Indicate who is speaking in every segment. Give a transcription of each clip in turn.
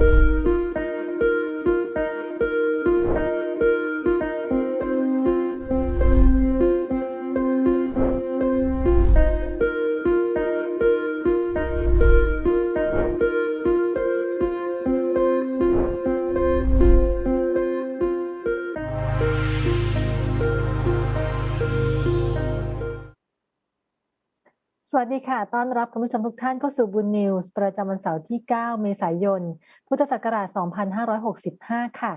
Speaker 1: ส ค่ะ ต้อนรับคุณผู้ชมทุกท่านเข้าสู่บุญนิวส์ประจำวันเสาร์ที่ 9 เมษายน พุทธศักราช 2565 ค่ะ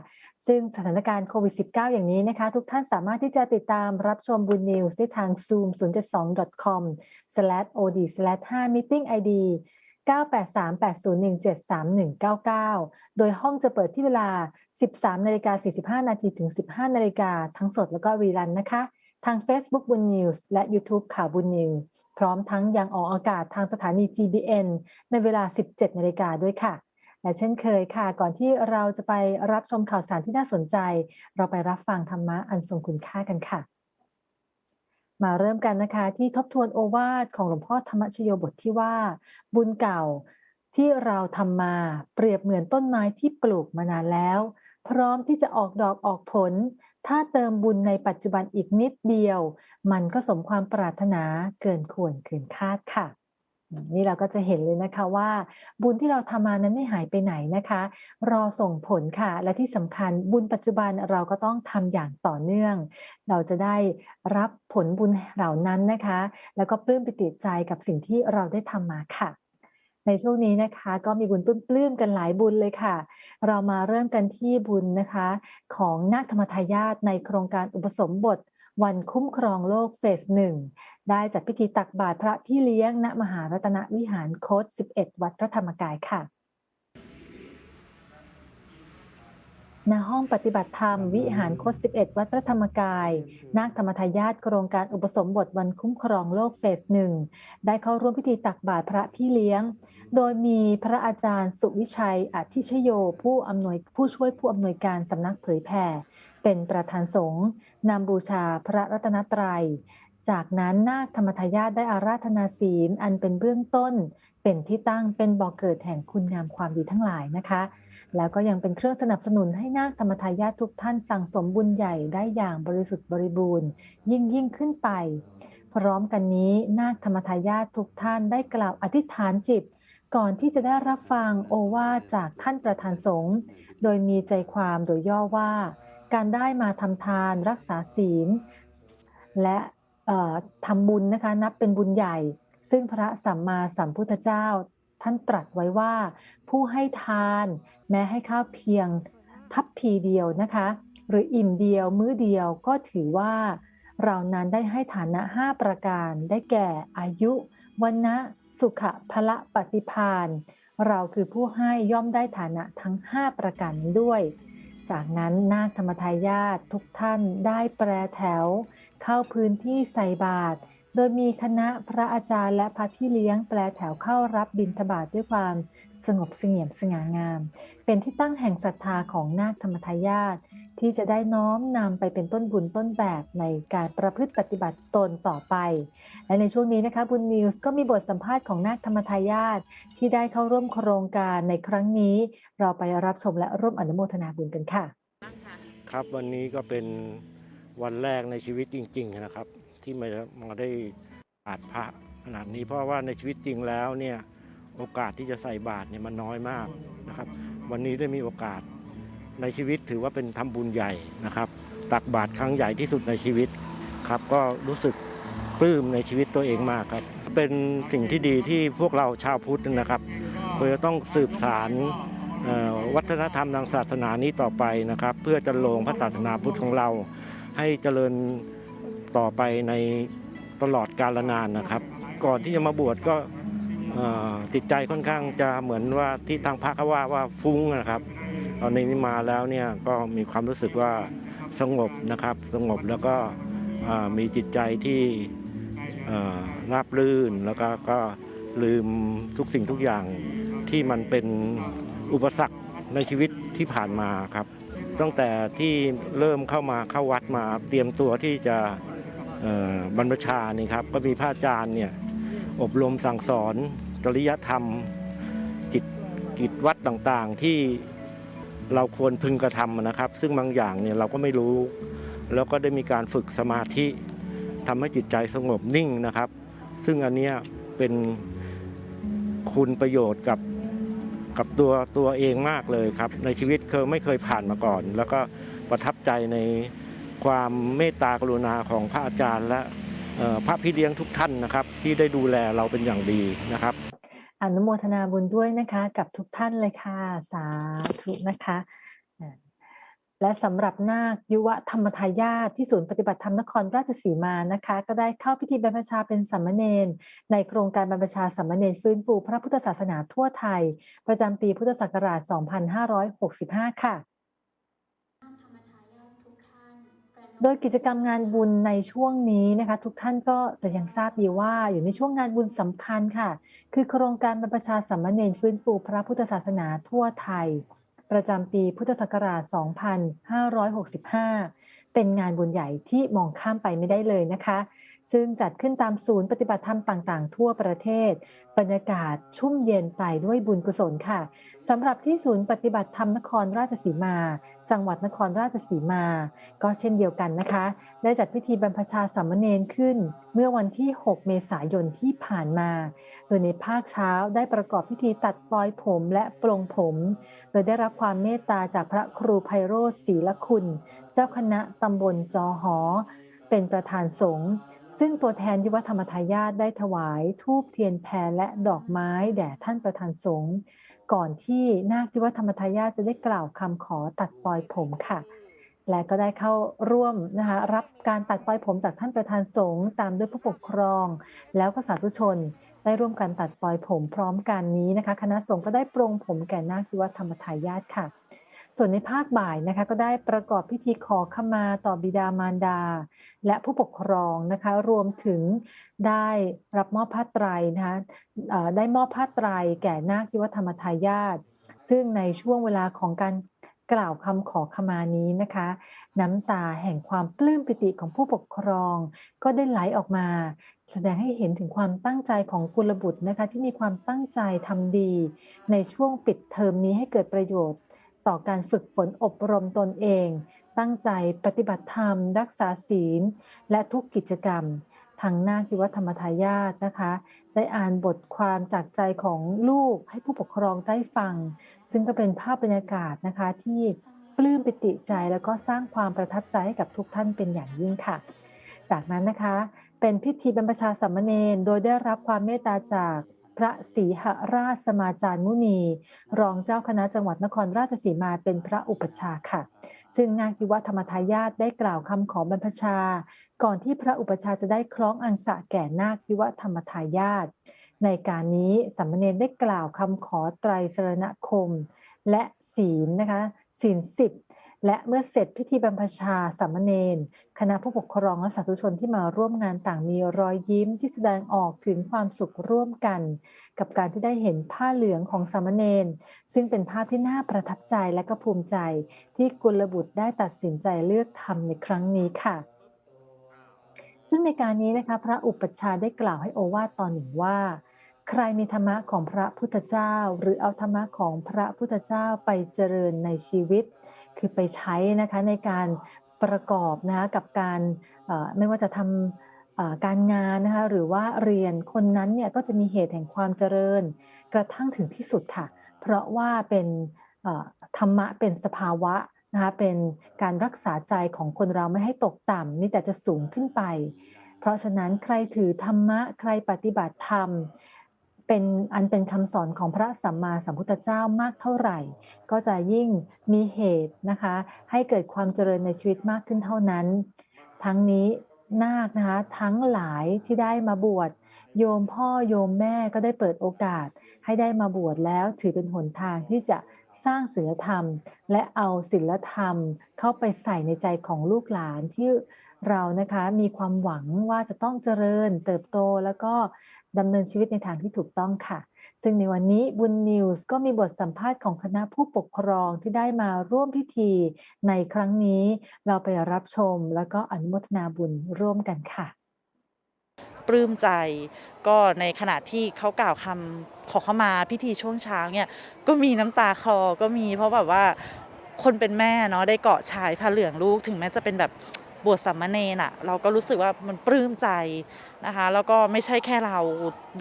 Speaker 1: ซึ่งสถานการณ์โควิด -19 อย่างนี้นะคะ ทุกท่านสามารถที่จะติดตามรับชมบุญนิวส์ได้ทาง zoom 072.com/od/5 meeting id 98380173199 โดยห้องจะเปิดที่เวลา 13นาฬิกา45 นาทีถึง 15นาฬิกาทั้งสดแล้วก็รีรันนะคะ ทาง Facebook บุญนิวส์และ YouTube ข่าวบุญนิวส์ ร้อมทั้งยังออกอากาศทางสถานี GBN ในเวลา 17นาฬิกาด้วยค่ะ และเช่นเคยค่ะ ก่อนที่เราจะไปรับชมข่าวสารที่น่าสนใจ เราไปรับฟังธรรมะอันทรงคุณค่ากันค่ะ มาเริ่มกันนะคะที่ทบทวนโอวาทของหลวงพ่อธรรมชโยบทที่ว่า บุญเก่าที่เราทำมาเปรียบเหมือนต้นไม้ที่ปลูกมานานแล้ว พร้อมที่จะออกดอกออกผล ถ้าเติมบุญในปัจจุบันอีกนิดเดียว มันก็สมความปรารถนาเกินควรเกินคาดค่ะ นี่เราก็จะเห็นเลยนะคะว่า บุญที่เราทำมานั้นไม่หายไปไหนนะคะ รอส่งผลค่ะ และที่สำคัญบุญปัจจุบันเราก็ต้องทำอย่างต่อเนื่อง เราจะได้รับผลบุญเหล่านั้นนะคะ แล้วก็ปลื้มปิติใจกับสิ่งที่เราได้ทำมาค่ะ ในช่วงนี้นะคะก็มีบุญปลื้มๆกันหลายบุญเลยค่ะ เรามาเริ่มกันที่บุญนะคะ ของนาคธรรมทายาทในโครงการอุปสมบท วันคุ้มครองโลกเฟสหนึ่งได้จัดพิธีตักบาตรพระพี่เลี้ยงณมหารัตนวิหารโคต11วัดพระธรรมกายค่ะ ณห้องปฏิบัติธรรมวิหารโคต11 วัดพระธรรมกาย นาคธรรมทายาทโครงการอุปสมบทวันคุ้มครองโลกเฟสหนึ่งได้เข้าร่วมพิธีตักบาตรพระพี่เลี้ยง โดยมีพระอาจารย์สุวิชัยอธิชโยผู้อำนวยผู้ช่วยผู้อำนวยการสำนักเผยแผ่เป็นประธานสงฆ์นำบูชาพระรัตนตรัย จากนั้นนาคธรรมทายาทได้อาราธนาศีลอันเป็นเบื้องต้น เป็นที่ตั้งเป็นบ่อกเกิดแห่งคุณงามความดีทั้งหลายนะคะ แล้วก็ยังเป็นเครื่องสนับสนุนให้นาคธรรมทายาททุกท่านสั่งสมบุญใหญ่ได้อย่างบริสุทธิ์บริบูรณ์ ยิ่งยิ่งขึ้นไป พร้อมกันนี้นาคธรรมทายาททุกท่านได้กล่าวอธิษฐานจิต ก่อนที่จะได้รับฟังโอวาจากท่านประธานสงฆ์โดยมีใจความโดยย่อว่า การได้มาทำทานรักษาศีล และ ทำบุญนะคะนับเป็นบุญใหญ่ ซึ่งพระสัมมาสัมพุทธเจ้า ท่านตรัสไว้ว่า ผู้ให้ทานแม้ให้ข้าวเพียงทัพพีเดียวนะคะ หรืออิ่มเดียวมื้อเดียวก็ถือว่า เรานั้นได้ให้ฐานะ 5 ประการได้แก่อายุวันนะสุขะพละปฏิพานเราคือผู้ให้ย่อมได้ฐานะทั้ง 5 ประการนี้ด้วย จากนั้นนาคธรรมทายาททุกท่านได้แปรแถว เข้าพื้นที่ใส่บาตร โดยมีคณะพระอาจารย์และพระพี่เลี้ยงแปลแถวเข้ารับบิณฑบาตด้วยความสงบเสงี่ยมสง่างาม เป็นที่ตั้งแห่งศรัทธาของนาคธรรมทายาทที่จะได้น้อมนำไปเป็นต้นบุญต้นแบบในการประพฤติปฏิบัติตนต่อไป และในช่วงนี้นะคะบุญนิวส์ก็มีบทสัมภาษณ์ของนาคธรรมทายาทที่ได้เข้าร่วมโครงการในครั้งนี้ เราไปรับชมและร่วมอนุโมทนาบุญกันค่ะ
Speaker 2: ครับวันนี้ก็เป็นวันแรกในชีวิตจริง ๆ นะครับ ที่มามาได้อาดพระขนาดนี้เพราะว่าในชีวิตจริงแล้วเนี่ยโอกาสที่จะใส่บาตรเนี่ยมันน้อยมากนะครับ วันนี้ได้มีโอกาสในชีวิตถือว่าเป็นทำบุญใหญ่นะครับ ตักบาตรครั้งใหญ่ที่สุดในชีวิตครับก็รู้สึกปลื้มในชีวิตตัวเองมากครับ เป็นสิ่งที่ดีที่พวกเราชาวพุทธนะครับควรจะต้องสืบสารวัฒนธรรมทางศาสนานี้ต่อไปนะครับ เพื่อจะลงพระศาสนาพุทธของเราให้เจริญ ต่อไปในตลอดกาลนานนะครับ ก่อนที่จะมาบวชก็จิตใจค่อนข้างจะเหมือนว่าที่ทางพระเขาว่าว่าฟุ้งนะครับ ตอนนี้มาแล้วเนี่ยก็มีความรู้สึกว่าสงบนะครับ สงบแล้วก็มีจิตใจที่เอ่อราบรื่นแล้วก็ก็ลืมทุกสิ่งทุกอย่างที่มันเป็นอุปสรรคในชีวิตที่ผ่านมาครับ ตั้งแต่ที่เริ่มเข้ามาเข้าวัดมาเตรียมตัวที่จะ บรรพชานี่ครับก็มีพระอาจารย์เนี่ยอบรมสั่งสอนจริยธรรมจิตกิจวัตรต่างๆที่เราควรพึงกระทำนะครับ ซึ่งบางอย่างเนี่ยเราก็ไม่รู้ แล้วก็ได้มีการฝึกสมาธิทำให้จิตใจสงบนิ่งนะครับ ซึ่งอันนี้เป็นคุณประโยชน์กับกับตัวตัวเองมากเลยครับ ในชีวิตเคยไม่เคยผ่านมาก่อน แล้วก็ประทับใจใน ความเมตตากรุณาของพระอาจารย์และพระพี่เลี้ยงทุกท่านนะครับ ที่ได้ดูแลเราเป็นอย่างดีนะครับ
Speaker 1: อนุโมทนาบุญด้วยนะคะกับทุกท่านเลยค่ะ สาธุนะคะ และสำหรับนาคยุวธรรมทายาทที่ศูนย์ปฏิบัติธรรมนครราชสีมานะคะ ก็ได้เข้าพิธีบรรพชาเป็นสัมมเนนในโครงการบรรพชาสัมมเนนฟื้นฟูพระพุทธศาสนาทั่วไทย ประจำปีพุทธศักราช 2565 ค่ะ โดยกิจกรรมงานบุญในช่วงนี้นะคะ ทุกท่านก็จะยังทราบดีว่าอยู่ในช่วงงานบุญสำคัญค่ะ คือโครงการบรรพชาสัมมเนรฟื้นฟูพระพุทธศาสนาทั่วไทย ประจำปีพุทธศักราช 2565 เป็นงานบุญใหญ่ที่มองข้ามไปไม่ได้เลยนะคะ ซึ่งจัดขึ้นตามศูนย์ปฏิบัติธรรมต่างๆ ทั่วประเทศ บรรยากาศชุ่มเย็นไปด้วยบุญกุศลค่ะสำหรับที่ศูนย์ปฏิบัติธรรมนครราชสีมา จังหวัดนครราชสีมา ก็เช่นเดียวกันนะคะ ได้จัดพิธีบรรพชาสามเณรขึ้น เมื่อวันที่ 6 เมษายนที่ผ่านมา โดยในภาคเช้าได้ประกอบพิธีตัดปลอยผมและปลงผม โดยได้รับความเมตตาจากพระครูไพโรธศรีละคุณ เจ้าคณะตำบลจอหอ เป็นประธานสงฆ์ซึ่งตัวแทนยุวธรรมทายาทได้ถวายทูบเทียนแพรและดอกไม้แด่ท่านประธานสงฆ์ก่อนที่นาคยุวธรรมทายาทจะได้กล่าวคำขอตัดปลอยผมค่ะ และก็ได้เข้าร่วมนะคะรับการตัดปลอยผมจากท่านประธานสงฆ์ตามด้วยผู้ปกครอง แล้วก็สาธุชนได้ร่วมกันตัดปลอยผมพร้อมกันนี้นะคะ คณะสงฆ์ก็ได้ปรงผมแก่นาคยุวธรรมทายาทค่ะ ส่วนในภาคบ่ายนะคะก็ได้ประกอบพิธีขอขมาต่อบิดามารดา และผู้ปกครองนะคะรวมถึงได้รับมอบผ้าไตรนะคะได้มอบผ้าไตรแก่นาคยุวธรรมทายาทซึ่งในช่วงเวลาของการกล่าวคำขอขมานี้นะคะ น้ำตาแห่งความปลื้มปิติของผู้ปกครอง ก็ได้ไหลออกมา แสดงให้เห็นถึงความตั้งใจของกุลบุตรนะคะ ที่มีความตั้งใจทำดี ในช่วงปิดเทอมนี้ให้เกิดประโยชน์ ต่อการฝึกฝนอบรมตนเอง ตั้งใจปฏิบัติธรรม รักษาศีล และทุกกิจกรรม ทางนาคยุวธรรมทายาทนะคะ ได้อ่านบทความจากใจของลูกให้ผู้ปกครองได้ฟัง ซึ่งก็เป็นภาพบรรยากาศนะคะที่ปลื้มปิติใจแล้วก็สร้างความประทับใจให้กับทุกท่านเป็นอย่างยิ่งค่ะ จากนั้นนะคะ เป็นพิธีบรรพชาสามเณรโดยได้รับความเมตตาจาก ระศรีหราชสมาจารย์มุนี รองเจ้าคณะจังหวัดนครราชสีมาเป็นพระอุปชาค่ะ ซึ่งนาคยุวธรรมทายาทได้กล่าวคำขอบรรพชา ก่อนที่พระอุปชาจะได้คล้องอังสะแก่นาคยุวธรรมทายาทในการนี้สามเณรได้กล่าวคำขอไตรสรณคม และศีลนะคะศีลสิบ และเมื่อเสร็จพิธีบรรพชาสามเณรคณะผู้ปกครองและสาธุชนที่มาร่วมงานต่างมีรอยยิ้มที่แสดงออกถึงความสุขร่วมกัน กับการที่ได้เห็นผ้าเหลืองของสามเณรซึ่งเป็นภาพที่น่าประทับใจและก็ภูมิใจ ที่กุลบุตรได้ตัดสินใจเลือกทำในครั้งนี้ค่ะซึ่งในการนี้นะคะพระอุปัชฌาย์ได้กล่าวให้โอวาทตอนหนึ่งว่า ใครมีธรรมะของพระพุทธเจ้า หรือเอาธรรมะของพระพุทธเจ้าไปเจริญในชีวิต คือไปใช้นะคะในการประกอบนะคะกับการไม่ว่าจะทำการงานนะคะหรือว่าเรียนคนนั้นเนี่ยก็จะมีเหตุแห่งความเจริญ กระทั่งถึงที่สุดค่ะ เพราะว่าเป็นธรรมะเป็นสภาวะนะคะเป็นการรักษาใจของคนเราไม่ให้ตกต่ำมีแต่จะสูงขึ้นไป เพราะฉะนั้นใครถือธรรมะใครปฏิบัติธรรม เป็นอันเป็นคำสอนของพระสัมมาสัมพุทธเจ้ามากเท่าไหร่ ก็จะยิ่งมีเหตุนะคะ ให้เกิดความเจริญในชีวิตมากขึ้นเท่านั้น ทั้งนี้นาคนะคะทั้งหลายที่ได้มาบวชโยมพ่อโยมแม่ก็ได้เปิดโอกาสให้ได้มาบวชแล้วถือเป็นหนทางที่จะสร้างศีลธรรม และเอาศีลธรรมเข้าไปใส่ในใจของลูกหลานที่เรานะคะมีความหวังว่าจะต้องเจริญเติบโตแล้วก็ ดำเนินชีวิตในทางที่ถูกต้องค่ะ ซึ่งในวันนี้บุญนิวส์ก็มีบทสัมภาษณ์ของคณะผู้ปกครองที่ได้มาร่วมพิธีในครั้งนี้เราไปรับชมแล้วก็อนุโมทนาบุญร่วมกันค่ะ
Speaker 3: ปลื้มใจก็ในขณะที่เขากล่าวคำขอเข้ามาพิธีช่วงเช้าเนี่ยก็มีน้ำตาคลอก็มีเพราะแบบว่าคนเป็นแม่เนาะได้เกาะชายผ้าเหลืองลูกถึงแม้จะเป็นแบบ บวชสามเณรอะเราก็รู้สึกว่ามันปลื้มใจนะคะแล้วก็ไม่ใช่แค่เรา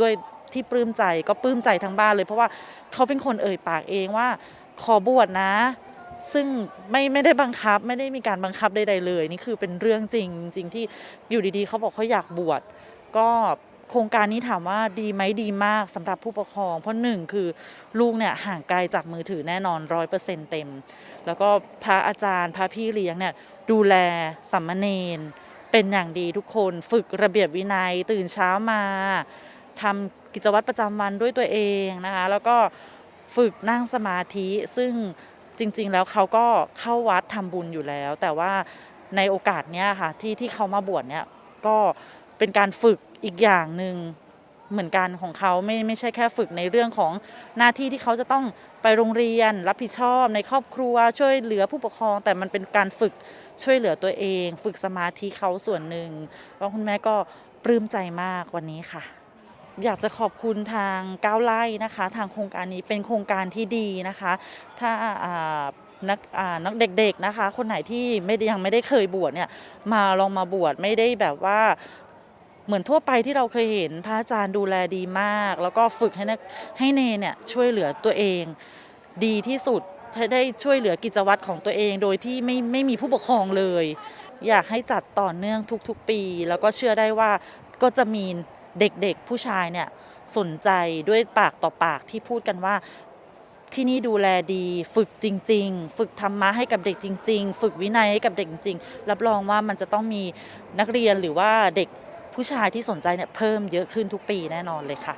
Speaker 3: ด้วยที่ปลื้มใจก็ปลื้มใจทั้งบ้านเลย เพราะว่าเขาเป็นคนเอ่ยปากเองว่าขอบวชนะ ซึ่งไม่ไม่ได้บังคับไม่ได้มีการบังคับใดๆเลย นี่คือเป็นเรื่องจริงจริงที่อยู่ดีๆ เขาบอกเขาอยากบวชก็โครงการนี้ถามว่าดีไหมดีมากสำหรับผู้ปกครอง เพราะหนึ่งคือลูกเนี่ยห่างไกลจากมือถือแน่นอนร้อยเปอร์เซ็นต์เต็ม แล้วก็พระอาจารย์พระพี่เลี้ยงเนี่ย ดูแลสัมมเนนเป็นอย่างดีทุกคนฝึกระเบียบวินัยตื่นเช้ามาทำกิจวัตรประจำวันด้วยตัวเองนะคะ แล้วก็ฝึกนั่งสมาธิซึ่งจริง ๆ แล้วเขาก็เข้าวัดทำบุญอยู่แล้ว แต่ว่าในโอกาสเนี้ยค่ะที่ที่เขามาบวชเนี่ยก็เป็นการฝึกอีกอย่างหนึ่ง เหมือนกันของเขาไม่ไม่ใช่แค่ฝึกในเรื่องของหน้าที่ที่เขาจะต้องไปโรงเรียน รับผิดชอบในครอบครัวช่วยเหลือผู้ปกครอง แต่มันเป็นการฝึกช่วยเหลือตัวเอง ฝึกสมาธิเขาส่วนหนึ่งก็คุณแม่ก็ปลื้มใจมากวันนี้ค่ะ อยากจะขอบคุณทางก้าวไล่นะคะ ทางโครงการนี้เป็นโครงการที่ดีนะคะ ถ้าอ่านักนักเด็กๆนะคะ คนไหนที่ไม่ยังไม่ได้เคยบวชเนี่ยมาลองมาบวชไม่ได้แบบว่า เหมือนทั่วไปที่เราเคยเห็นพระอาจารย์ดูแลดีมาก แล้วก็ฝึกให้นักให้เนเนี่ยช่วยเหลือตัวเอง ดีที่สุดได้ช่วยเหลือกิจวัตรของตัวเอง โดยที่ไม่ไม่มีผู้ปกครองเลย อยากให้จัดต่อเนื่องทุกๆปี แล้วก็เชื่อได้ว่าก็จะมีเด็กๆผู้ชายเนี่ยสนใจด้วยปากต่อปากที่พูดกันว่าที่นี่ดูแลดีฝึกจริง ๆ ฝึกธรรมะให้กับเด็กจริง ๆ ฝึกวินัยให้กับเด็กจริงๆรับรองว่ามันจะต้องมีนักเรียนหรือว่าเด็ก ผู้ชายที่สนใจเนี่ยเพิ่มเยอะขึ้นทุกปีแน่นอนเลยค่ะ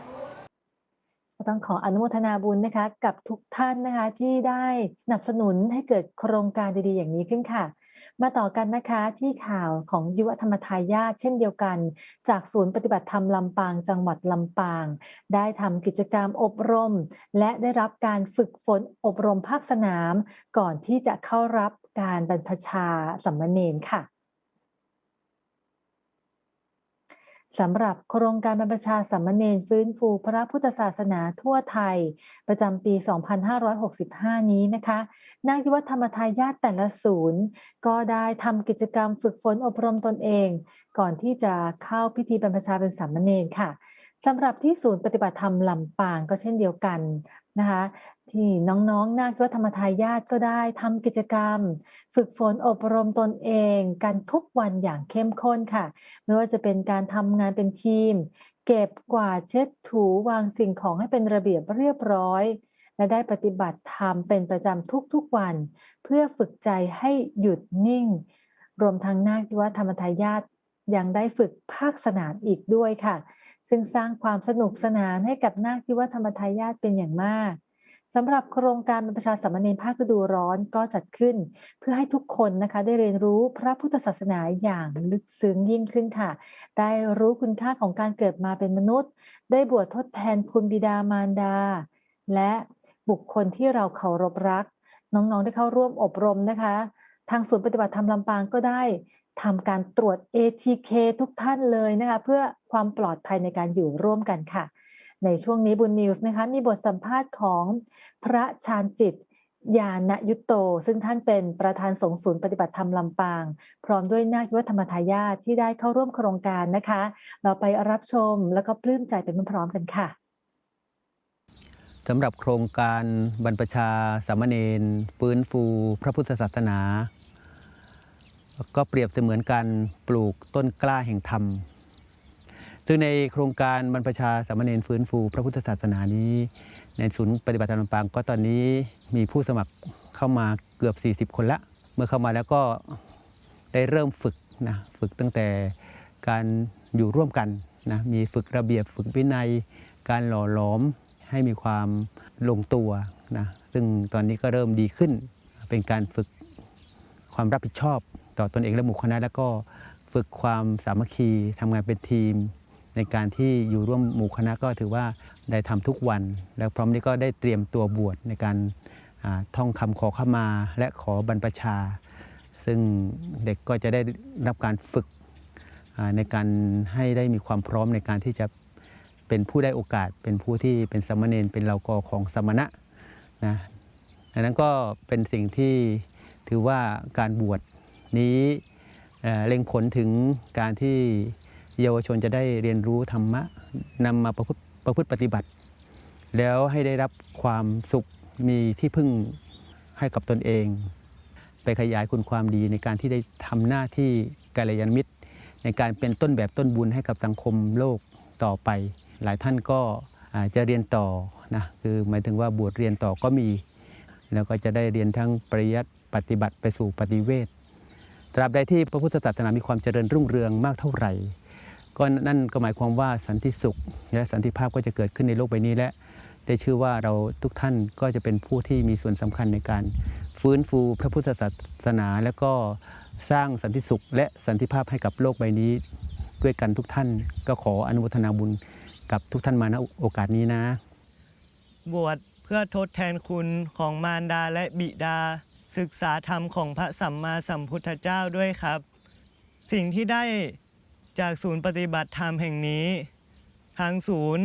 Speaker 1: ต้องขออนุโมทนาบุญนะคะกับทุกท่านนะคะที่ได้สนับสนุนให้เกิดโครงการดีๆอย่างนี้ขึ้นค่ะ มาต่อกันนะคะที่ข่าวของยุวธรรมทายาทเช่นเดียวกัน จากศูนย์ปฏิบัติธรรมลำปางจังหวัดลำปาง ได้ทำกิจกรรมอบรม และได้รับการฝึกฝนอบรมภาคสนาม ก่อนที่จะเข้ารับการบรรพชาสัมมเนนค่ะ สำหรับโครงการบรรพชาสัมมเนนฟื้นฟูพระพุทธศาสนาทั่วไทย ประจำปี 2565 นี้นะคะนายุวธรรมทายาทแต่ละศูนย์ ก็ได้ทำกิจกรรมฝึกฝนอบรมตนเอง ก่อนที่จะเข้าพิธีบรรพชาเป็นสามเณรค่ะสำหรับที่ศูนย์ปฏิบัติธรรมลำปางก็เช่นเดียวกันนะคะ ที่น้องๆนาคยุวธรรมทายาทก็ได้ทำกิจกรรม ฝึกฝนอบรมตนเองกันทุกวันอย่างเข้มข้นค่ะ ไม่ว่าจะเป็นการทำงานเป็นทีม เก็บกวาดเช็ดถูวางสิ่งของให้เป็นระเบียบเรียบร้อย และได้ปฏิบัติธรรมเป็นประจำทุกๆวัน เพื่อฝึกใจให้หยุดนิ่ง รวมทั้งนาคยุวธรรมทายาทยังได้ฝึกภาคสนามอีกด้วยค่ะ ซึ่งสร้างความสนุกสนานให้กับนาคยุวธรรมทายาทเป็นอย่างมาก สำหรับโครงการบรรพชาสามเณรภาคฤดูร้อนก็จัดขึ้น เพื่อให้ทุกคนนะคะได้เรียนรู้พระพุทธศาสนาอย่างลึกซึ้งยิ่งขึ้นค่ะ ได้รู้คุณค่าของการเกิดมาเป็นมนุษย์ ได้บวชทดแทนคุณบิดามารดา และบุคคลที่เราเคารพรัก น้องๆได้เข้าร่วมอบรมนะคะ ทางศูนย์ปฏิบัติธรรมลำปางก็ได้ทำการตรวจ ATK ทุกท่านเลยนะคะ เพื่อความปลอดภัยในการอยู่ร่วมกันค่ะ ในช่วงนี้บุญนิวส์นะคะมีบทสัมภาษณ์ของพระชาญจิตยานยุตโต ซึ่งท่านเป็นประธานสงฆ์ศูนย์ปฏิบัติธรรมลำปาง พร้อมด้วยนาคยุวธรรมทายาทที่ได้เข้าร่วมโครงการนะคะ เราไปรับชมแล้วก็ปลื้มใจไปพร้อมๆกันค่ะ
Speaker 4: สำหรับโครงการบรรพชาสามเณรฟื้นฟูพระพุทธศาสนา ก็เปรียบเสมือนการปลูกต้นกล้าแห่งธรรม ซึ่งในโครงการบรรพชาสามเณรฟื้นฟู พระพุทธศาสนานี้ ในศูนย์ปฏิบัติธรรมลำปางก็ตอนนี้มีผู้สมัครเข้ามาเกือบ 40 คนละ เมื่อเข้ามาแล้วก็ได้เริ่มฝึกนะฝึกตั้งแต่การอยู่ร่วมกันนะมีฝึกระเบียบฝึกวินัย การหล่อหลอมให้มีความลงตัวนะซึ่งตอนนี้ก็เริ่มดีขึ้น เป็นการฝึกความรับผิดชอบ ต่อตนเองและหมู่คณะแล้วก็ฝึกความสามัคคีทำงานเป็นทีม ในการที่อยู่ร่วมหมู่คณะก็ถือว่าได้ทำทุกวัน แล้วพร้อมนี้ก็ได้เตรียมตัวบวชในการท่องคำขอขมา และขอบรรพชา ซึ่งเด็กก็จะได้รับการฝึกในการให้ได้มีความพร้อมในการที่จะเป็นผู้ได้โอกาส เป็นผู้ที่เป็นสามเณรเป็นเหล่ากอของสมณะนะอันนั้นก็เป็นสิ่งที่ถือว่าการบวชนี้เอ่อเล็งผลถึงการที่ เยาวชนจะได้เรียนรู้ธรรมะนำมาประพฤติประพฤติปฏิบัติ แล้วให้ได้รับความสุขมีที่พึ่งให้กับตนเอง ไปขยายคุณความดีในการที่ได้ทำหน้าที่กัลยาณมิตร ในการเป็นต้นแบบต้นบุญให้กับสังคมโลกต่อไป หลายท่านก็จะเรียนต่อนะคือหมายถึงว่าบวชเรียนต่อก็มี แล้วก็จะได้เรียนทั้งปริยัติปฏิบัติไปสู่ปฏิเวทตราบใดที่พระพุทธศาสนามีความเจริญรุ่งเรืองมากเท่าไหร่ ก็นั่นก็หมายความว่าสันติสุข และสันติภาพก็จะเกิดขึ้นในโลกใบนี้และได้ชื่อว่าเราทุกท่านก็จะเป็นผู้ที่มีส่วนสำคัญในการ ฟื้นฟูพระพุทธศาสนา และก็สร้างสันติสุข และสันติภาพให้กับโลกใบนี้ ด้วยกันทุกท่านก็ขออนุโมทนาบุญกับทุกท่านมาณโอกาสนี้นะ
Speaker 5: บวชเพื่อทดแทนคุณของมารดาและบิดา ศึกษาธรรมของพระสัมมาสัมพุทธเจ้าด้วยครับ สิ่งที่ได้ จากศูนย์ปฏิบัติธรรมแห่งนี้ ทางศูนย์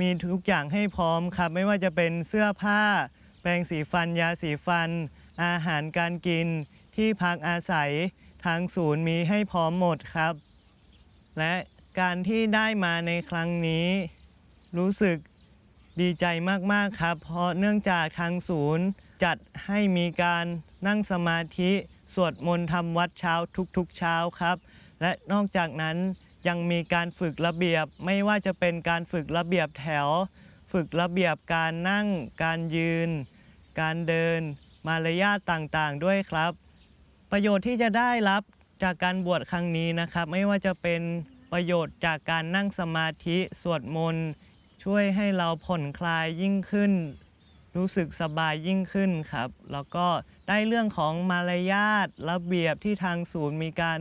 Speaker 5: มีทุกอย่างให้พร้อมครับ ไม่ว่าจะเป็นเสื้อผ้า แปรงสีฟันยาสีฟัน อาหารการกิน ที่พักอาศัย ทางศูนย์มีให้พร้อมหมดครับ และการที่ได้มาในครั้งนี้ รู้สึกดีใจมากๆครับ เพราะเนื่องจากทางศูนย์จัดให้มีการนั่งสมาธิ สวดมนต์ทำวัดเช้าทุกๆเช้าครับ และนอกจากนั้นยังมีการฝึกระเบียบไม่ว่าจะเป็นการฝึกระเบียบแถว ฝึกระเบียบการนั่ง การยืน การเดิน มารยาทต่างๆ ด้วยครับ ประโยชน์ที่จะได้รับจากการบวชครั้งนี้นะครับ ไม่ว่าจะเป็นประโยชน์จากการนั่งสมาธิสวดมนต์ช่วยให้เราผ่อนคลายยิ่งขึ้น รู้สึกสบายยิ่งขึ้นครับ แล้วก็ได้เรื่องของมารยาทระเบียบที่ทางศูนย์มีการ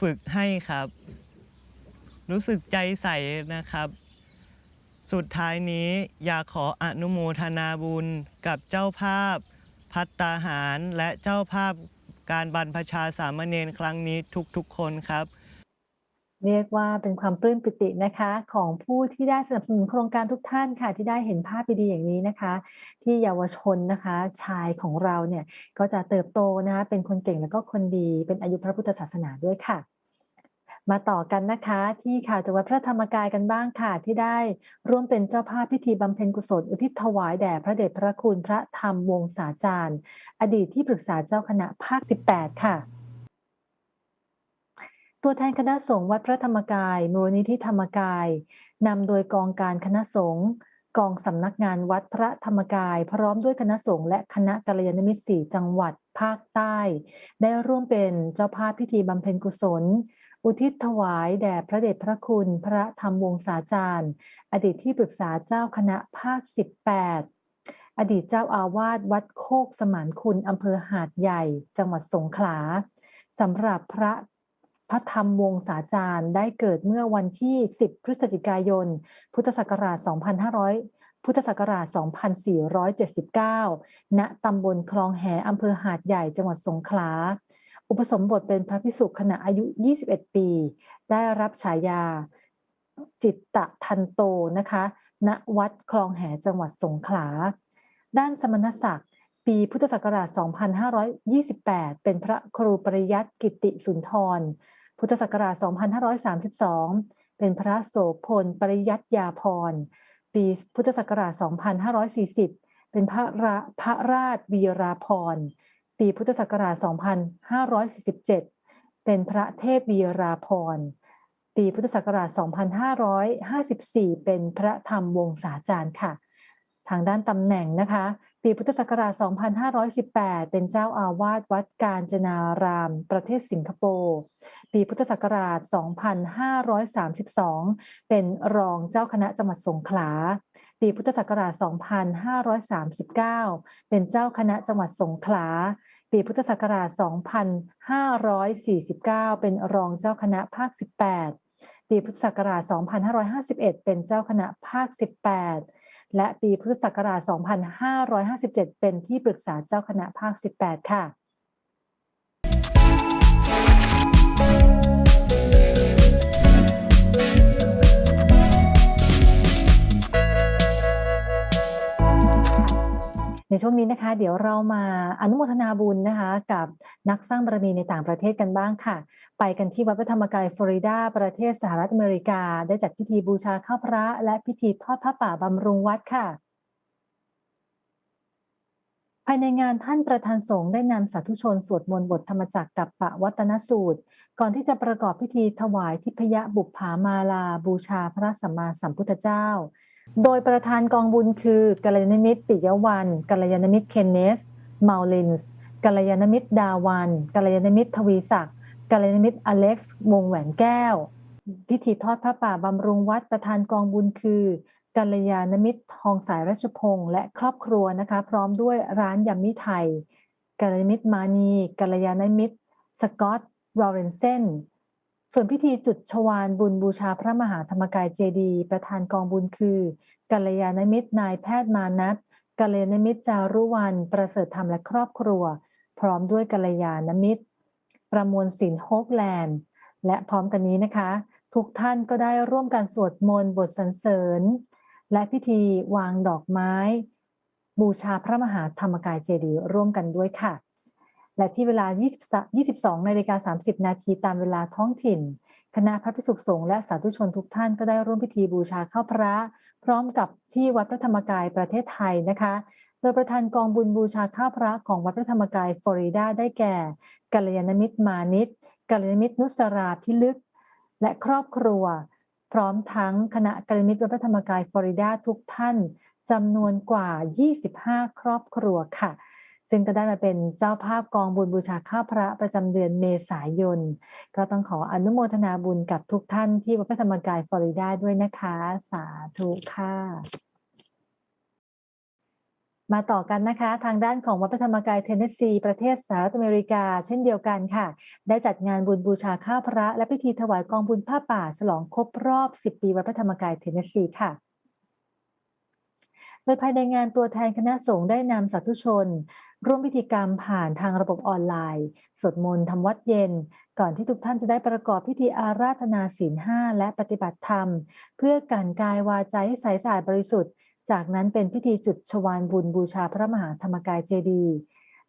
Speaker 5: ฝึกให้ครับ รู้สึกใจใสนะครับ สุดท้ายนี้อยากขออนุโมทนาบุญกับเจ้าภาพ พัตตาหารและเจ้าภาพการบรรพชาสามเณรครั้งนี้ทุกๆคนครับ
Speaker 1: เรียกว่าเป็นความปลื้มปิตินะคะ ของผู้ที่ได้สนับสนุนโครงการทุกท่านค่ะ ที่ได้เห็นภาพดีๆอย่างนี้นะคะ ที่เยาวชนนะคะ ชายของเราเนี่ยก็จะเติบโตนะคะเป็นคนเก่งแล้วก็คนดี เป็นอายุพระพุทธศาสนาด้วยค่ะ มาต่อกันนะคะ ที่ข่าวจากวัดพระธรรมกายกันบ้างค่ะ ที่ได้ร่วมเป็นเจ้าภาพพิธีบำเพ็ญกุศล อุทิศถวายแด่พระเดชพระคุณพระธรรมวงศาจารย์ อดีตที่ปรึกษาเจ้าคณะภาค 18 ค่ะ ตัวแทนคณะสงฆ์วัดพระธรรมกาย มูลนิธิธรรมกายนำโดยกองการคณะสงฆ์กองสำนักงานวัดพระธรรมกาย พร้อมด้วยคณะสงฆ์และคณะกัลยาณมิตรสี่จังหวัดภาคใต้ ได้ร่วมเป็นเจ้าภาพพิธีบำเพ็ญกุศล อุทิศถวายแด่พระเดชพระคุณพระธรรมวงศาจารย์ อดีตที่ปรึกษาเจ้าคณะภาค 18 อดีตเจ้าอาวาสวัดโคกสมานคุณอำเภอหาดใหญ่ จังหวัดสงขลาสำหรับพระ พระธรรมวงศาจารย์ได้เกิดเมื่อวันที่ 10 พฤศจิกายน พุทธศักราช 2500 พุทธศักราช 2479 ณ ตำบลคลองแหอำเภอหาดใหญ่จังหวัดสงขลา อุปสมบทเป็นพระภิกษุขณะอายุ 21 ปี ได้รับฉายาจิตตะทันโตนะคะ ณ วัดคลองแหจังหวัดสงขลา ด้านสมณศักดิ์ปีพุทธศักราช 2528 เป็นพระครูปริยัติกิติสุนทร พุทธศักราช 2532 เป็นพระโสพลปริยัติยาพร ปีพุทธศักราช 2540 เป็นพระราพระราชวีราพร ปีพุทธศักราช 2547 เป็นพระเทพวีราพร ปีพุทธศักราช 2554 เป็นพระธรรมวงศาจารย์ค่ะ ทางด้านตำแหน่งนะคะ ปีพุทธศักราช 2518 เป็นเจ้าอาวาสวัดกาญจนาราม ประเทศสิงคโปร์ ปีพุทธศักราช 2532 เป็นรองเจ้าคณะจังหวัดสงขลา ปีพุทธศักราช 2539 เป็นเจ้าคณะจังหวัดสงขลา ปีพุทธศักราช 2549 เป็นรองเจ้าคณะภาค 18 ปีพุทธศักราช 2551 เป็นเจ้าคณะภาค 18 และปีพุทธศักราช 2557 เป็นที่ปรึกษาเจ้าคณะภาค 18 ค่ะ ในช่วงนี้นะคะ เดี๋ยวเรามาอนุโมทนาบุญนะคะ กับนักสร้างบารมีในต่างประเทศกันบ้างค่ะ ไปกันที่วัดพระธรรมกายฟลอริดา ประเทศสหรัฐอเมริกา ได้จัดพิธีบูชาข้าวพระ และพิธีทอดผ้าป่าบำรุงวัดค่ะภายในงานท่านประธานสงฆ์ได้นำสาธุชนสวดมนต์บทธรรมจักรกับปะวัตนสูตร ก่อนที่จะประกอบพิธีถวายทิพยบุปผามาลาบูชาพระสัมมาสัมพุทธเจ้า โดยประธานกองบุญคือกัลยาณมิตรปิยวันกัลยาณมิตรเคนเนสมาลินส์กัลยาณมิตรดาวันกัลยาณมิตรทวีศักดิ์กัลยาณมิตรอเล็กซ์วงแหวนแก้ว พิธีทอดพระป่าบำรุงวัดประธานกองบุญคือกัลยาณมิตรทองสายรัชพงศ์และครอบครัวนะคะ พร้อมด้วยร้านยำมิไทยกัลยาณมิตรมานีกัลยาณมิตรสกอตรอเรนเซน ส่วนพิธีจุดชวานบุญบูชาพระมหาธรรมกายเจดีย์ประธานกองบุญคือกัลยาณมิตรนายแพทย์มานัทกัลยาณมิตรจารุวรรณประเสริฐธรรมและครอบครัว พร้อมด้วยกัลยาณมิตร ประมวลศิลโฮกแลนด์ และพร้อมกันนี้นะคะ ทุกท่านก็ได้ร่วมกันสวดมนต์บทสรรเสริญ และพิธีวางดอกไม้ บูชาพระมหาธรรมกายเจดีย์ร่วมกันด้วยค่ะ และที่เวลา20 22นาฬิกา30 นาทีตามเวลาท้องถิ่น คณะพระภิกษุสงฆ์และสาธุชนทุกท่านก็ได้ร่วมพิธีบูชาข้าวพระ พร้อมกับที่วัดพระธรรมกายประเทศไทยนะคะ โดยประธานกองบุญบูชาข้าวพระของวัดพระธรรมกายฟลอริดาได้แก่กัลยาณมิตรมานิตกัลยาณมิตรนุสราพิลึก และครอบครัว พร้อมทั้งคณะกัลยาณมิตรวัดพระธรรมกายฟลอริดาทุกท่านจำนวนกว่า 25 ครอบครัวค่ะ ซึ่งก็ได้มาเป็นเจ้าภาพกองบุญบูชาข้าวพระประจำเดือนเมษายน ก็ต้องขออนุโมทนาบุญกับทุกท่านที่วัดพระธรรมกายฟลอริดาด้วยนะคะ สาธุค่ะมาต่อกันนะคะ ทางด้านของวัดพระธรรมกายเทนเนสซีประเทศสหรัฐอเมริกา เช่นเดียวกันค่ะ ได้จัดงานบุญบูชาข้าวพระ และพิธีถวายกองบุญผ้าป่า ฉลองครบรอบ 10 ปีวัดพระธรรมกายเทนเนสซีค่ะ ดยภายในงานตัวแทนคณะสงฆ์ได้นำสาธุชน ร่วมพิธีกรรมผ่านทางระบบออนไลน์สวดมนต์ทำวัดเย็น ก่อนที่ทุกท่านจะได้ประกอบพิธีอาราธนาศีลห้าและปฏิบัติธรรม เพื่อกลั่นกายวาจให้ใสสะอาดบริสุทธิ์ จากนั้นเป็นพิธีจุดชวานบุญบูชาพระมหาธรรมกายเจดีย์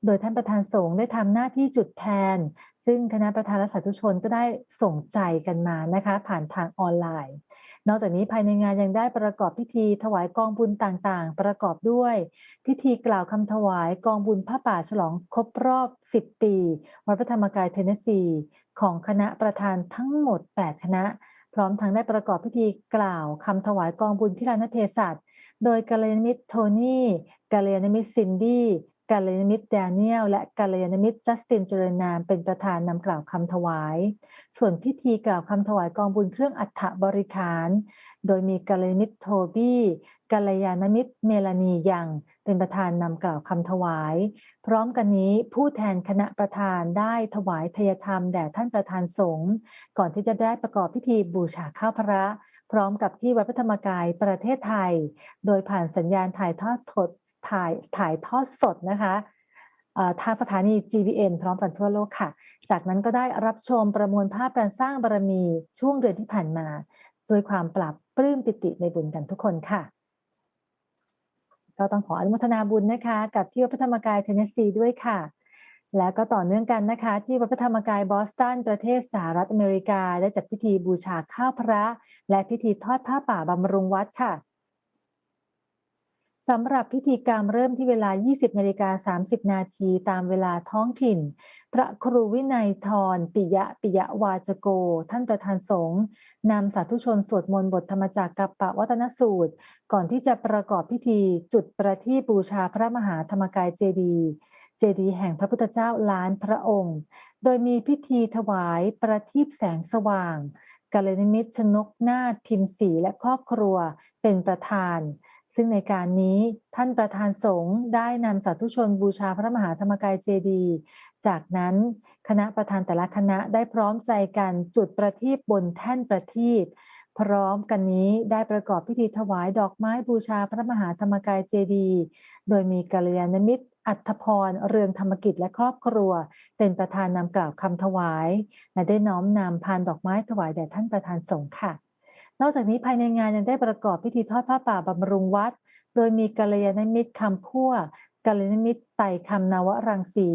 Speaker 1: โดยท่านประธานสงฆ์ได้ทำหน้าที่จุดแทน ซึ่งคณะประธานและสาธุชนก็ได้ส่งใจกันมานะคะ ผ่านทางออนไลน์ นอกจากนี้ภายในงานยังได้ประกอบพิธีถวายกองบุญต่างๆ ประกอบด้วย พิธีกล่าวคำถวายกองบุญผ้าป่าฉลองครบรอบ 10 ปีวัดพระธรรมกายเทนเนสซีของคณะประธานทั้งหมด 8 คณะ พร้อมทั้งได้ประกอบพิธีกล่าวคำถวายกองบุญที่ลานเภสัชโดยกัลยาณมิตรโทนี่กัลยาณมิตรซินดี้ กัลยาณมิตรแดเนียลและกัลยาณมิตรจัสตินเจริญนามเป็นประธานนำกล่าวคำถวาย ส่วนพิธีกล่าวคำถวายกองบุญเครื่องอัฐบริขาร โดยมีกัลยาณมิตรโทบี้กัลยาณมิตรเมลานียังเป็นประธานนำกล่าวคำถวาย พร้อมกันนี้ผู้แทนคณะประธานได้ถวายทยธรรมแด่ท่านประธานสงฆ์ก่อนที่จะได้ประกอบพิธีบูชาข้าวพระ พร้อมกับที่วัดพระธรรมกายประเทศไทย โดยผ่านสัญญาณถ่ายทอดสด ถ่ายถ่ายทอดสดนะคะทางสถานี GBN พร้อมกันทั่วโลกค่ะ จากนั้นก็ได้รับชมประมวลภาพการสร้างบารมีช่วงเดือนที่ผ่านมา ด้วยความปรับปลื้มปิติในบุญกันทุกคนค่ะ ก็ต้องขออนุโมทนาบุญนะคะ กับที่วัดพระธรรมกายเทนเนสซีด้วยค่ะ แล้วก็ต่อเนื่องกันนะคะ ที่วัดพระธรรมกายบอสตันประเทศสหรัฐอเมริกา ได้จัดพิธีบูชาข้าวพระ และพิธีทอดผ้าป่าบำรุงวัดค่ะ สำหรับพิธีกรรมเริ่มที่เวลา 20นาฬิกา30 นาทีตามเวลาท้องถิ่น พระครูวินัยทรปิยะปิยะวาจโก ท่านประธานสงฆ์นำสาธุชนสวดมนต์บทธรรมจักรกับปะวัตนสูตร ก่อนที่จะประกอบพิธีจุดประทีปบูชาพระมหาธรรมกายเจดีย์เจดีย์แห่งพระพุทธเจ้าล้านพระองค์ โดยมีพิธีถวายประทีปแสงสว่างกัลยาณมิตรชนกนาถพิมพ์สีและครอบครัวเป็นประธาน ซึ่งในการนี้ท่านประธานสงฆ์ได้นำสาธุชนบูชาพระมหาธรรมกายเจดีย์จากนั้นคณะประธานแต่ละคณะได้พร้อมใจกันจุดประทีปบนแท่นประทีปพร้อมกันนี้ได้ประกอบพิธีถวายดอกไม้บูชาพระมหาธรรมกายเจดีย์โดยมีกัลยาณมิตรอัธพร เรืองธรรมกิจและครอบครัว เป็นประธานนำกล่าวคำถวาย และได้น้อมนำพานดอกไม้ถวายแด่ท่านประธานสงฆ์ค่ะ นอกจากนี้ภายในงานยังได้ประกอบพิธีทอดผ้าป่าบำรุงวัด โดยมีกัลยาณมิตรคำพั่วกัลยาณมิตรไต่คำนวรังสี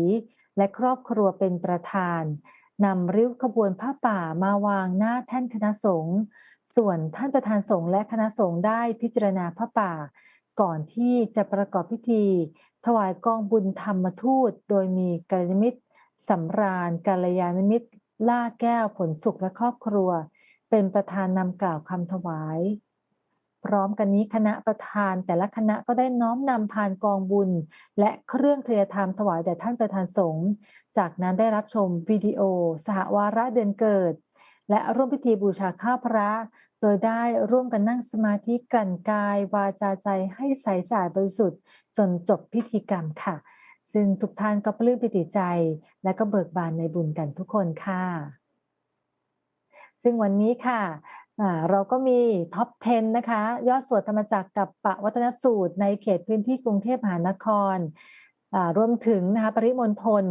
Speaker 1: และครอบครัวเป็นประธานนำริ้วขบวนผ้าป่ามาวางหน้าแท่นคณะสงฆ์ส่วนท่านประธานสงฆ์และคณะสงฆ์ได้พิจารณาผ้าป่า ก่อนที่จะประกอบพิธี ถวายกองบุญธรรมทูต โดยมีกัลยาณมิตรสำราญกัลยาณมิตรล่าแก้วผลสุขและครอบครัว เป็นประธานนำกล่าวคำถวาย พร้อมกันนี้คณะประธานแต่ละคณะก็ได้น้อมนำพานกองบุญ และเครื่องเทยธรรมถวายแด่ท่านประธานสงฆ์จากนั้นได้รับชมวิดีโอ สหวาระเดือนเกิด และร่วมพิธีบูชาข้าพระ โดยได้ร่วมกันนั่งสมาธิกลั่นกาย วาจาใจให้ใสสาดบริสุทธิ์ จนจบพิธีกรรมค่ะซึ่งทุกท่านก็ปลื้มปิติใจ และก็เบิกบานในบุญกันทุกคนค่ะ ซึ่งวันนี้ค่ะเราก็มีท็อป 10 นะคะ ยอดสวดธรรมจักรกับปะวัฒนสูตร ในเขตพื้นที่กรุงเทพมหานครอ่ารวมถึงนะคะปริมณฑล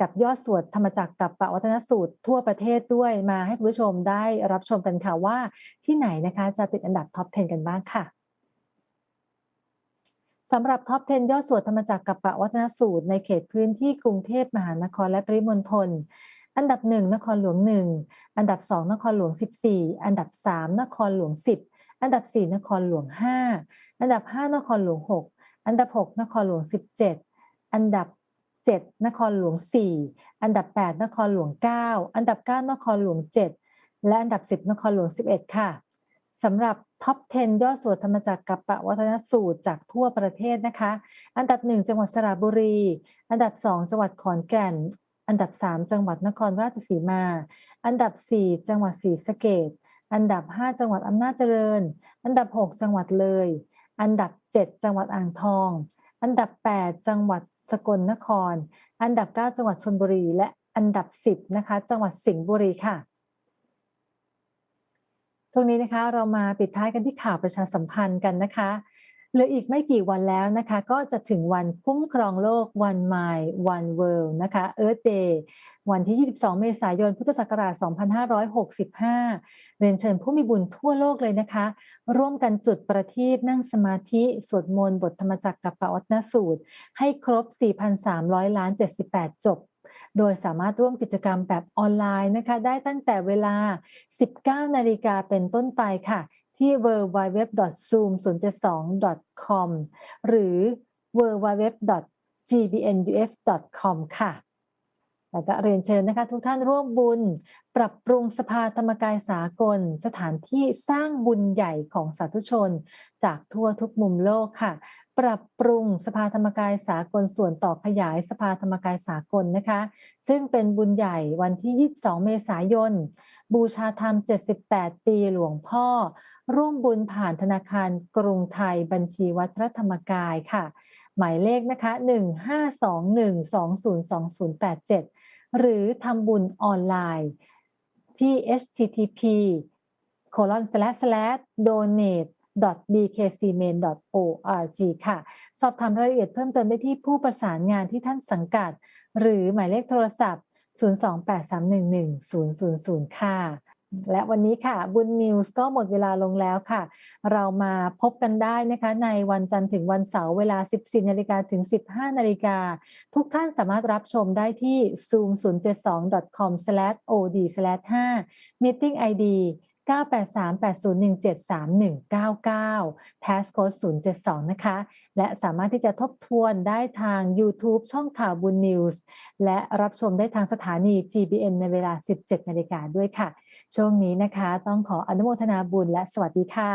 Speaker 1: กับยอดสวดธรรมจักรกับปะวัฒนสูตรทั่วประเทศด้วยมาให้คุณผู้ชมได้รับชมกันค่ะว่าที่ไหนนะคะจะติดอันดับท็อป 10 กันบ้างค่ะสำหรับท็อป 10 ยอดสวดธรรมจักรกับปะวัฒนสูตร ในเขตพื้นที่กรุงเทพมหานครและปริมณฑล อันดับ1นครหลวง1อันดับ2นครหลวง14อันดับ3นครหลวง10อันดับ4นครหลวง5อันดับ5นครหลวง6อันดับ6นครหลวง17อันดับ7นครหลวง4อันดับ8นครหลวง9อันดับ9นครหลวง7และอันดับ10นครหลวง11ค่ะสำหรับท็อป 10 ยอดสวดธรรมจักรกับปะวัฒนสูตรจากทั่วประเทศนะคะ อันดับ 1 จังหวัดสระบุรี อันดับ 2 จังหวัดขอนแก่น อันดับ 3 จังหวัดนครราชสีมา อันดับ 4 จังหวัดศรีสะเกษอันดับ 5 จังหวัดอำนาจเจริญ อันดับ 6 จังหวัดเลย อันดับ 7 จังหวัดอ่างทอง อันดับ 8 จังหวัดสกลนคร อันดับ 9 จังหวัดชลบุรี และอันดับ 10 นะคะ จังหวัดสิงห์บุรีค่ะช่วงนี้นะคะเรามาปิดท้ายกันที่ข่าวประชาสัมพันธ์กันนะคะ เหลืออีกไม่กี่วันแล้วนะคะ ก็จะถึงวันคุ้มครองโลก One Mind One World นะคะ Earth Day วันที่ 22 เมษายน พุทธศักราช 2565 เรียนเชิญผู้มีบุญทั่วโลกเลยนะคะ ร่วมกันจุดประทีปนั่งสมาธิ สวดมนต์บทธรรมจักรกับปวัตนสูตร ให้ครบ 4,300 ล้าน 78 จบโดยสามารถร่วมกิจกรรมแบบออนไลน์นะคะ ได้ตั้งแต่เวลา 19 นาฬิกาเป็นต้นไปค่ะ ที่ www.zoom072.com หรือ www.gbnus.com ค่ะแล้วก็เรียนเชิญนะคะทุกท่านร่วมบุญ ปรับปรุงสภาธรรมกายสากล สถานที่สร้างบุญใหญ่ของสาธุชน จากทั่วทุกมุมโลกค่ะ ปรับปรุงสภาธรรมกายสากลส่วนต่อขยายสภาธรรมกายสากลนะคะ ซึ่งเป็นบุญใหญ่วันที่ 22 เมษายน บูชาธรรม 78 ปีหลวงพ่อ ร่วมบุญผ่านธนาคารกรุงไทยบัญชีวัดพระธรรมกายค่ะ หมายเลขนะคะ1521202087 หรือทำบุญออนไลน์ที่ http colon slash slash donate dkcmain.org ค่ะ สอบถามรายละเอียดเพิ่มเติมได้ที่ผู้ประสานงานที่ท่านสังกัด หรือหมายเลขโทรศัพท์ 028311000 ค่ะ และวันนี้ค่ะบุญนิวส์ก็หมดเวลาลงแล้วค่ะ เรามาพบกันได้นะคะ ในวันจันทร์ถึงวันเสาร์เวลา 14นาฬิกาถึง 15นาฬิกาทุกท่านสามารถรับชมได้ที่ zoom072.com/od/5 meeting id 98380173199 passcode 072 นะคะ และสามารถที่จะทบทวนได้ทาง YouTube ช่องข่าวบุญนิวส์และรับชมได้ทางสถานี GBN ในเวลา 17นาฬิกาด้วยค่ะ ช่วงนี้นะคะ ต้องขออนุโมทนาบุญและสวัสดีค่ะ